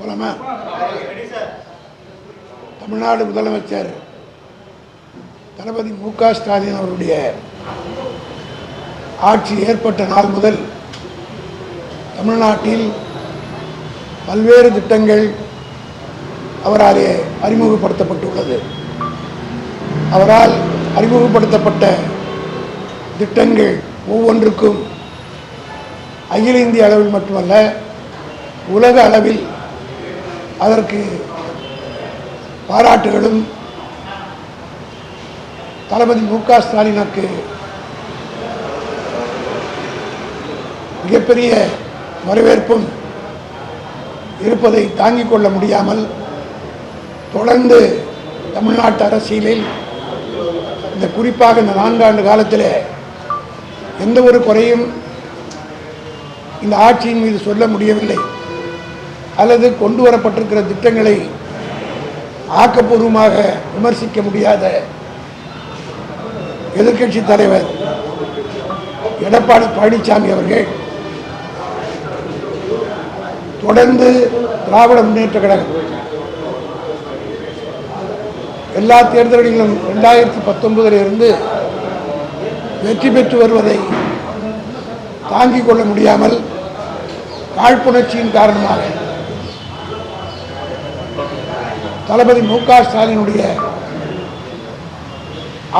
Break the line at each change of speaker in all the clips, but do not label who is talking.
போலாமா? தமிழ்நாடு முதலமைச்சர் தளபதி மு க ஸ்டாலின் அவருடைய ஆட்சி ஏற்பட்ட நாள் முதல் தமிழ்நாட்டில் பல்வேறு திட்டங்கள் அவராலே அறிமுகப்படுத்தப்பட்டுள்ளது. அவரால் அறிமுகப்படுத்தப்பட்ட திட்டங்கள் ஒவ்வொன்றுக்கும் அகில இந்திய அளவில் மட்டுமல்ல உலக அளவில் அதற்கு பாராட்டுகளும் தளபதி மு க ஸ்டாலினுக்கு மிகப்பெரிய வரவேற்பும் இருப்பதை தாங்கிக் கொள்ள முடியாமல் தொடர்ந்து தமிழ்நாட்டு அரசியலில் இந்த குறிப்பாக இந்த நான்காண்டு காலத்தில் எந்த ஒரு குறையும் இந்த ஆட்சியின் மீது சொல்ல முடியவில்லை. அல்லது கொண்டு வரப்பட்டிருக்கிற திட்டங்களை ஆக்கப்பூர்வமாக விமர்சிக்க முடியாத எதிர்க்கட்சி தலைவர் எடப்பாடி பழனிசாமி அவர்கள் தொடர்ந்து திராவிட முன்னேற்ற கழகம். எல்லா தேர்தல்களிலும் ரெண்டாயிரத்தி பத்தொன்பதிலிருந்து வெற்றி பெற்று வருவதை தாங்கிக் கொள்ள முடியாமல் காழ்ப்புணர்ச்சியின் காரணமாக தளபதி மு க ஸ்டாலினுடைய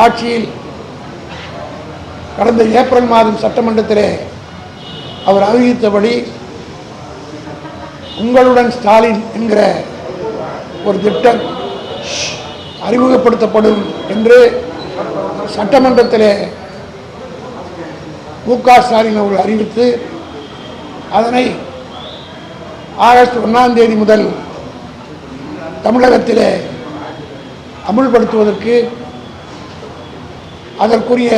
ஆட்சியில் கடந்த ஏப்ரல் மாதம் சட்டமன்றத்திலே அவர் அறிவித்தபடி உங்களுடன் ஸ்டாலின் என்கிற ஒரு திட்டம் அறிமுகப்படுத்தப்படும் என்று சட்டமன்றத்திலே மு க ஸ்டாலின் அவர்கள் அறிவித்து அதனை ஆகஸ்ட் ஒன்றாம் தேதி முதல் தமிழகத்தில் அமுல்படுத்துவதற்கு அதற்குரிய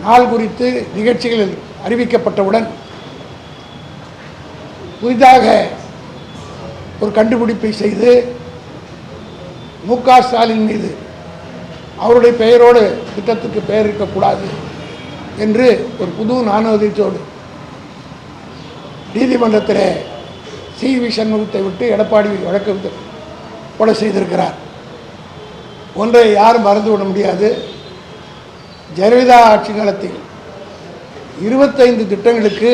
நாள் குறித்து நிகழ்ச்சிகள் அறிவிக்கப்பட்டவுடன் புதிதாக ஒரு கண்டுபிடிப்பை செய்து மு க ஸ்டாலின் மீது அவருடைய பெயரோடு திட்டத்துக்கு பெயர் இருக்கக்கூடாது என்று ஒரு புது நாணயத்தோடு நீதிமன்றத்தில் சிவி சண்முகத்தை விட்டு எடப்பாடி வழக்கு கொலை செய்திருக்கிறார். ஒன்றை யாரும் மறந்துவிட முடியாது. ஜெயலலிதா ஆட்சி காலத்தில் இருபத்தைந்து திட்டங்களுக்கு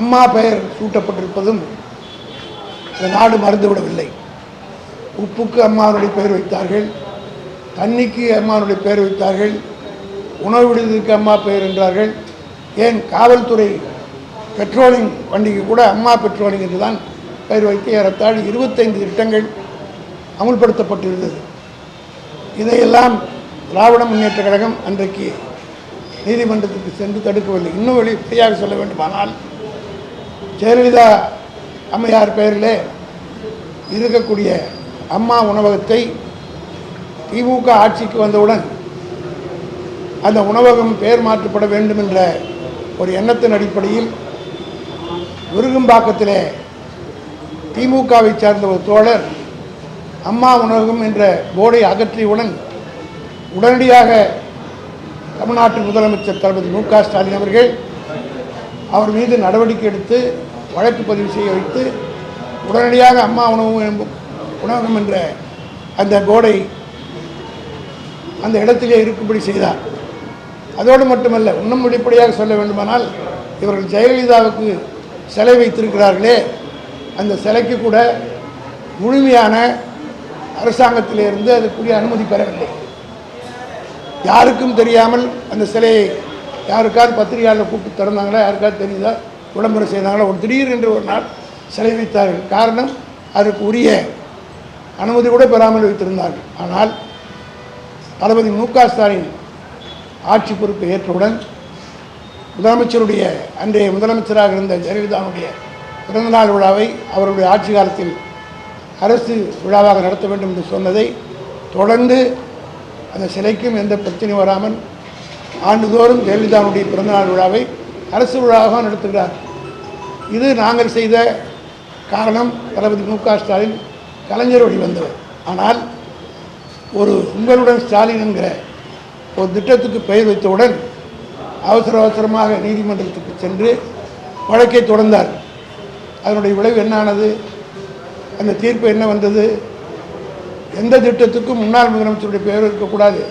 அம்மா பெயர் சூட்டப்பட்டிருப்பதும் இந்த நாடு மறந்துவிடவில்லை உப்புக்கு அம்மாவுடைய பெயர் வைத்தார்கள் தண்ணிக்கு அம்மாவுடைய பெயர் வைத்தார்கள் உணவு விடுதலுக்கு அம்மா பெயர் என்றார்கள். ஏன் காவல்துறை பெட்ரோலிங் வண்டிக்கு கூட அம்மா பெட்ரோலிங் என்று தான் பெயர் வைத்து ஏறத்தாழ் இருபத்தைந்து திட்டங்கள் அமுல்படுத்தப்பட்டிருந்தது. இதையெல்லாம் திராவிட முன்னேற்ற கழகம் அன்றைக்கு நீதிமன்றத்துக்கு சென்று தடுக்கவில்லை. இன்னும் வெளிப்படையாக சொல்ல வேண்டுமானால் ஜெயலலிதா அம்மையார் பெயரிலே இருக்கக்கூடிய அம்மா உணவகத்தை திமுக ஆட்சிக்கு வந்தவுடன் அந்த உணவகம் பெயர் மாற்றப்பட வேண்டும் என்ற ஒரு எண்ணத்தின் அடிப்படையில் விருகம்பாக்கத்திலே திமுகவை சார்ந்த ஒரு தோழர் அம்மா உணவகம் என்ற போர்டை அகற்றியவுடன் உடனடியாக தமிழ்நாட்டு முதலமைச்சர் தளபதி மு க ஸ்டாலின் அவர்கள் அவர் மீது நடவடிக்கை எடுத்து வழக்கு பதிவு செய்ய வைத்து உடனடியாக அம்மா உணவு உணவகம் என்ற அந்த போர்டை அந்த இடத்திலே இருக்கும்படி செய்தார். அதோடு மட்டுமல்ல இன்னும் வெளிப்படையாக சொல்ல வேண்டுமானால் இவர்கள் ஜெயலலிதாவுக்கு சிலை வைத்திருக்கிறார்களே அந்த சிலைக்கு கூட முழுமையான அரசாங்கத்திலிருந்து அதுக்குரிய அனுமதி பெறவில்லை. யாருக்கும் தெரியாமல் அந்த சிலையை யாருக்காவது பத்திரிகையாளர் கூப்பிட்டு திறந்தாங்களா யாருக்காவது தெரியுதா? விளம்பரம் செய்தாங்களா? ஒரு திடீர் என்று ஒரு நாள் சிலை வைத்தார்கள். காரணம் அதற்கு உரிய அனுமதி கூட பெறாமல் வைத்திருந்தார்கள். ஆனால் தளபதி மு க ஸ்டாலின் ஆட்சி பொறுப்பை ஏற்றவுடன் முதலமைச்சருடைய அன்றைய முதலமைச்சராக இருந்த ஜெயலலிதாவுடைய பிறந்தநாள் விழாவை அவருடைய ஆட்சி காலத்தில் அரசு விழாவாக நடத்த வேண்டும் என்று சொன்னதை தொடர்ந்து அந்த சிலைக்கும் எந்த பிரச்சனையும் வராமல் ஆண்டுதோறும் ஜெயலலிதாவுடைய பிறந்தநாள் விழாவை அரசு விழாவாக நடத்துகிறார். இது நாங்கள் செய்த காரணம் தளபதி மு க ஸ்டாலின் கலைஞர் வழி வந்தவர். ஆனால் ஒரு உங்களுடன் ஸ்டாலின் என்கிற ஒரு திட்டத்துக்கு பெயர் வைத்தவுடன் அவசர அவசரமாக நீதிமன்றத்துக்கு சென்று வழக்கை தொடர்ந்தார். அதனுடைய விளைவு என்னானது? அந்த தீர்ப்பு என்ன வந்தது? எந்த திட்டத்துக்கும் முன்னாள் முதலமைச்சருடைய பெயரும் இருக்கக்கூடாது.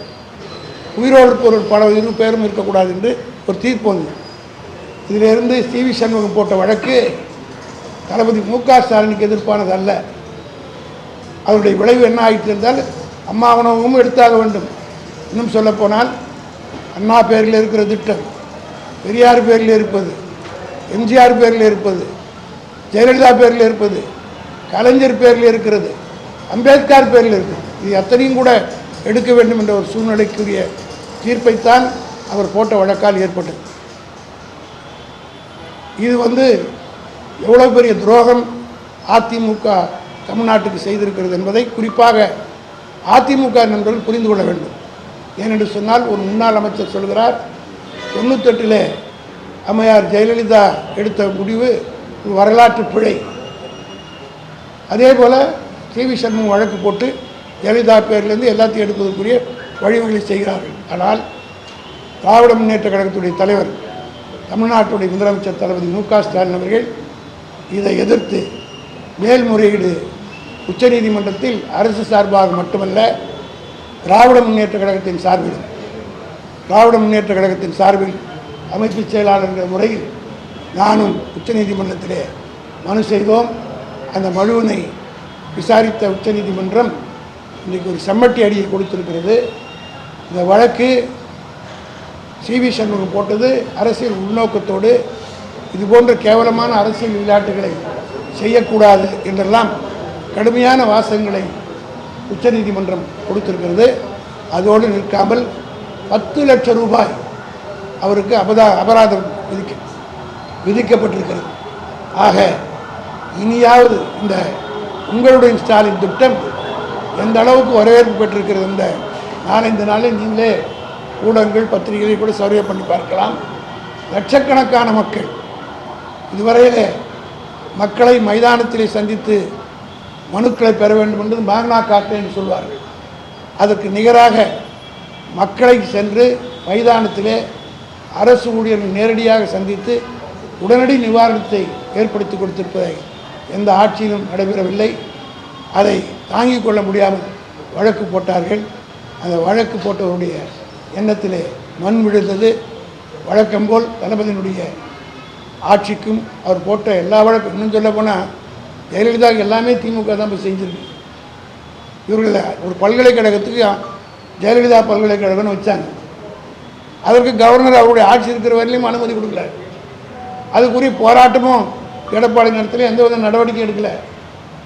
உயிரோடு பொருள் பல இரு பெயரும் இருக்கக்கூடாது என்று ஒரு தீர்ப்பு வந்தது. இதிலிருந்து சி வி சண்முகம் போட்ட வழக்கு தளபதி மு க ஸ்டாலினுக்கு எதிர்ப்பானது அல்ல. அதனுடைய விளைவு என்ன ஆயிற்று இருந்தால் அம்மா உணவும் எடுத்தாக வேண்டும். இன்னும் சொல்லப்போனால் அண்ணா பேரில் இருக்கிற திட்டம் பெரியார் பேரில் இருப்பது எம்ஜிஆர் பேரில் இருப்பது ஜெயலலிதா பேரில் இருப்பது கலைஞர் பேரில் இருக்கிறது அம்பேத்கர் பேரில் இருக்குது இது அத்தனையும் கூட எடுக்க வேண்டும் என்ற ஒரு சூழ்நிலைக்குரிய தீர்ப்பைத்தான் அவர் போட்ட வழக்கால் ஏற்பட்டது. இது வந்து எவ்வளோ பெரிய துரோகம் அதிமுக தமிழ்நாட்டுக்கு செய்திருக்கிறது என்பதை குறிப்பாக அதிமுக நண்பர்கள் புரிந்து கொள்ள வேண்டும். ஏனென்று சொன்னால் ஒரு முன்னாள் அமைச்சர் சொல்கிறார் தொண்ணூத்தெட்டில் அம்மையார் ஜெயலலிதா எடுத்த முடிவு ஒரு வரலாற்று பிழை. அதே போல் சி வி சண்முகம் வழக்கு போட்டு ஜெயலலிதா பேர்லேருந்து எல்லாத்தையும் எடுப்பதற்குரிய வழிவகைகளை செய்கிறார்கள். ஆனால் திராவிட முன்னேற்ற கழகத்துடைய தலைவர் தமிழ்நாட்டுடைய முதலமைச்சர் தளபதி மு க ஸ்டாலின் அவர்கள் இதை எதிர்த்து மேல்முறையீடு உச்சநீதிமன்றத்தில் அரசு சார்பாக மட்டுமல்ல திராவிட முன்னேற்ற கழகத்தின் சார்பில் திராவிட முன்னேற்ற கழகத்தின் சார்பில் அமைப்பு செயலாளர் என்ற முறையில் நானும் உச்சநீதிமன்றத்திலே மனு செய்தோம். அந்த மனுவினை விசாரித்த உச்சநீதிமன்றம் இன்றைக்கு ஒரு செம்மட்டி அடியை கொடுத்திருக்கிறது. இந்த வழக்கு சி வி சண்முகம் போட்டது. அரசியல் உள்நோக்கத்தோடு இது போன்ற கேவலமான அரசியல் விளையாட்டுகளை செய்யக்கூடாது என்றெல்லாம் கடுமையான வாசகங்களை உச்சநீதிமன்றம் கொடுத்திருக்கிறது. அதோடு நிற்காமல் பத்து லட்சம் ரூபாய் அவருக்கு அபதா அபராதம் விதிக்க விதிக்கப்பட்டிருக்கிறது. ஆக இனியாவது இந்த உங்களுடைய ஸ்டாலின் திட்டம் எந்த அளவுக்கு வரவேற்பு பெற்றிருக்கிறது இந்த நாலஞ்சு நாளில் நீங்களே ஊடகங்கள் பத்திரிகைகளை கூட சர்வே பண்ணி பார்க்கலாம். லட்சக்கணக்கான மக்கள் இதுவரையிலே மக்களை மைதானத்திலே சந்தித்து மனுக்களை பெற வேண்டும் என்று மேக்னா காட்டு என்று சொல்வார்கள். அதற்கு நிகராக மக்களை சென்று மைதானத்திலே அரசு ஊழியர்கள் நேரடியாக சந்தித்து உடனடி நிவாரணத்தை ஏற்படுத்தி கொடுத்திருப்பதை எந்த ஆட்சியிலும் நடைபெறவில்லை. அதை தாங்கிக் கொள்ள முடியாமல் வழக்கு போட்டார்கள். அந்த வழக்கு போட்டவருடைய எண்ணத்திலே மண் விழுந்தது. வழக்கம் போல் தளபதியினுடைய ஆட்சிக்கும் அவர் போட்ட எல்லா வழக்கும் இன்னும் சொல்ல போனால் ஜெயலலிதாவுக்கு எல்லாமே திமுக தான் போய் செஞ்சிருக்கு. இவர்கள் ஒரு பல்கலைக்கழகத்துக்கு ஜெயலலிதா பல்கலைக்கழகம்னு வச்சாங்க. அதற்கு கவர்னர் அவருடைய ஆட்சி இருக்கிற வரையிலையும் அனுமதி கொடுக்கல. அதுக்குரிய போராட்டமும் எடப்பாடி நேரத்தில் எந்த வித நடவடிக்கை எடுக்கலை.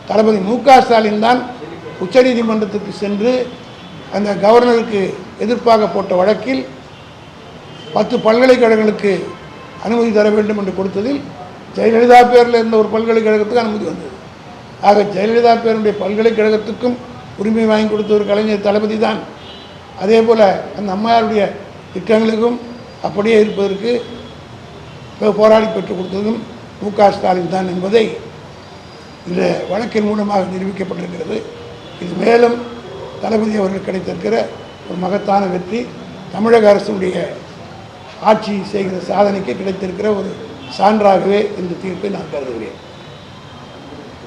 தளபதி மு க ஸ்டாலின் தான் உச்சநீதிமன்றத்துக்கு சென்று அந்த கவர்னருக்கு எதிர்ப்பாக போட்ட வழக்கில் பத்து பல்கலைக்கழகங்களுக்கு அனுமதி தர வேண்டும் என்று கொடுத்ததில் ஜெயலலிதா பேரில் இருந்த ஒரு பல்கலைக்கழகத்துக்கு அனுமதி வந்தது. ஆக ஜெயலலிதா பேருடைய பல்கலைக்கழகத்துக்கும் உரிமை வாங்கி கொடுத்த ஒரு கலைஞர் தளபதி தான். அதே போல் அந்த அம்மையாருடைய திட்டங்களுக்கும் அப்படியே இருப்பதற்கு போராடி பெற்றுக் கொடுத்ததும் மு க ஸ்டாலின் தான் என்பதை இந்த வழக்கின் மூலமாக நிரூபிக்கப்பட்டிருக்கிறது. இது மேலும் தளபதி அவர்கள் கிடைத்திருக்கிற ஒரு மகத்தான வெற்றி தமிழக அரசுடைய ஆட்சி செய்கிற சாதனைக்கு கிடைத்திருக்கிற ஒரு சான்றாகவே இந்த தீர்ப்பை நான் கருதுகிறேன்.